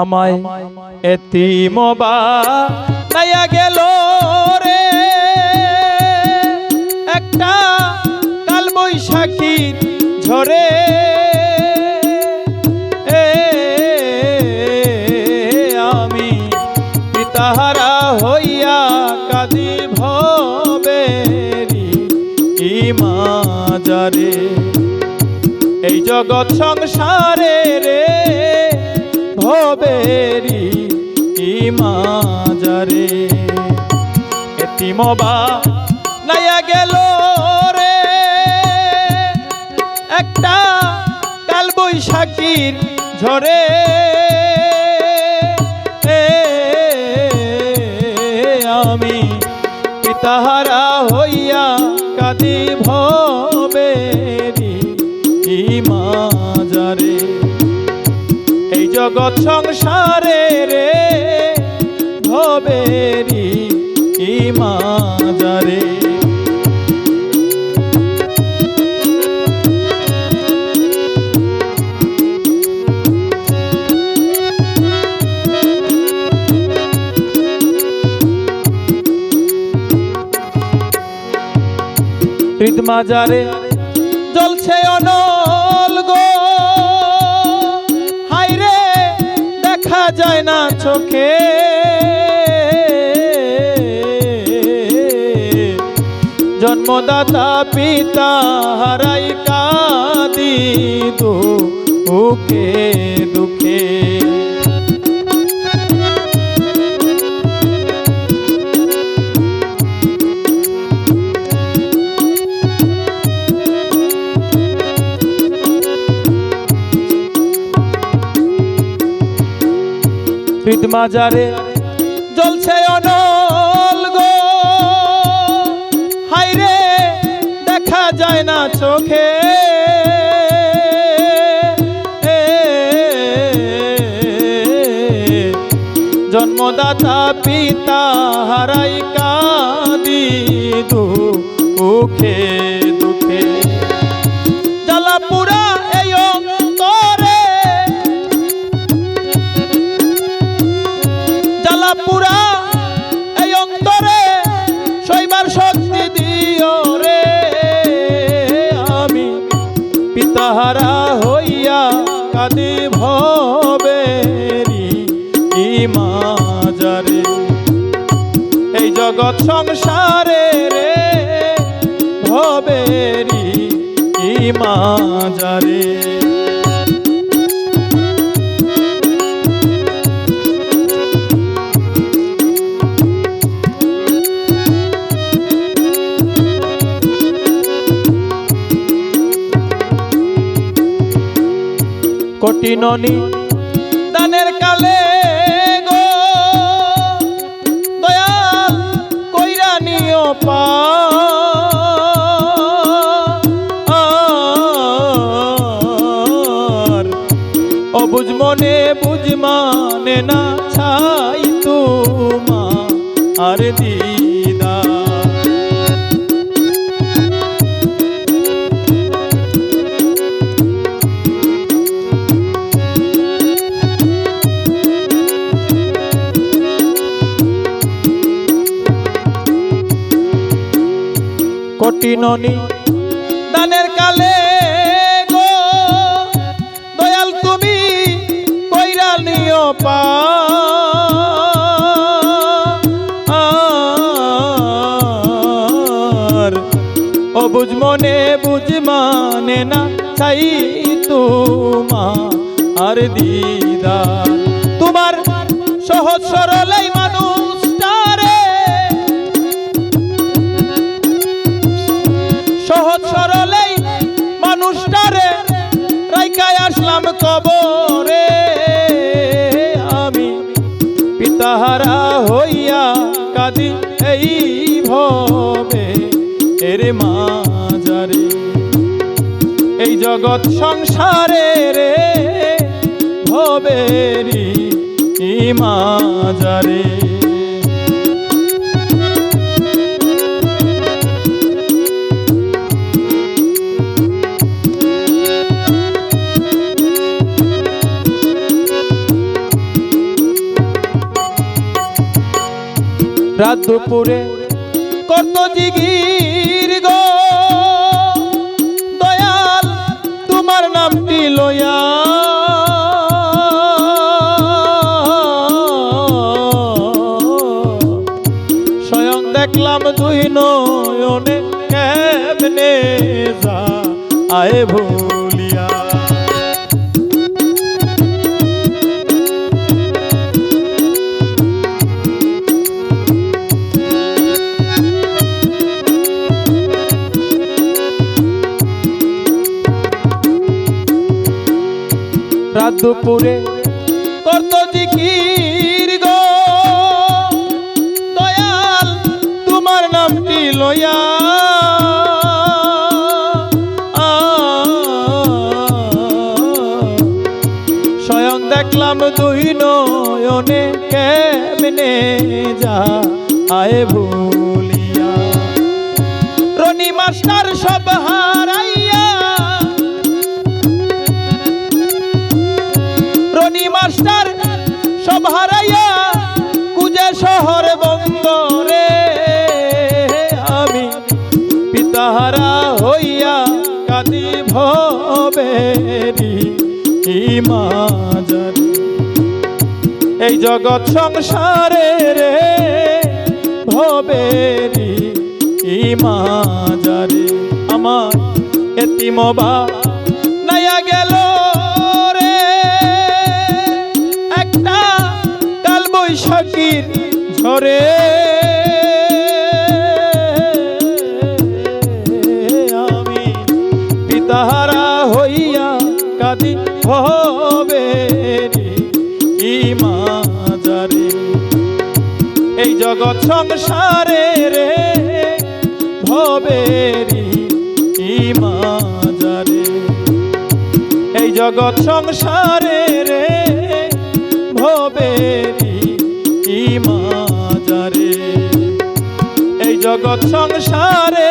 আমায় এতিমবা নাইয়া গেল রে। একটা কাল বৈশাখীর ঝরে এতিমবা নাইয়া গেল রে। একটা কাল বৈশাখীর ঝরে আমি পিতাহারা হইয়া কাদি ভবেরি ইমাজারে এই জগৎ সংসারে রে ভবেরি ইমাজারে হৃদ মাজারে জ্বলছে অনল গো। হাইরে দেখা যায় না চোখে। জন্মদাতা পিতা হারাই কাদি দুঃখে। দুঃখে মাজারে জ্বলছে যায় না চোখে। জন্মদাতা পিতা হারাই কাদি দুঃখে জগৎ সংসারে রে ভবেরি ইমাজারে। কঠিননি দানের কালে পা অবুঝ মনে বুঝ মানে না ছাই তোমা। আর দিদা কঠিননি দানের কালে গো, দয়াল তুমি কইরা নিও পা। অবুঝ মনে বুঝ মানে না, চাই তোমা আর দিদা তোমার সহজ সরলাই জগৎ সংসারে রে ভবেরি ইমাজারে। রাত দুপুরে কত জিগির গো তোমার নামটি লয়া স্বয়ং দেখলাম দুই নয়নে কেমনে যা আয় ভুলিয়া। রাত দুপুরে জিকির গো দয়াল তোমার নামটি লয়া স্বয়ং দেখলাম দুই নয়নে কেমনে যা আয় ভুলিয়া রনি মাস্টার সব হারাইয়া পিতাহারা হইয়া কাদি মাজারি এই জগৎ সংসারে রে ভবেরি মাজারি আমার এতিমবা নাইয়া গেল রে। একটা কাল বৈশাখীর ঝরে সংসারে রে ভবেরি মাজারে এই জগৎ সংসারে রে ভবেরি মাজারে এই জগৎ সংসারে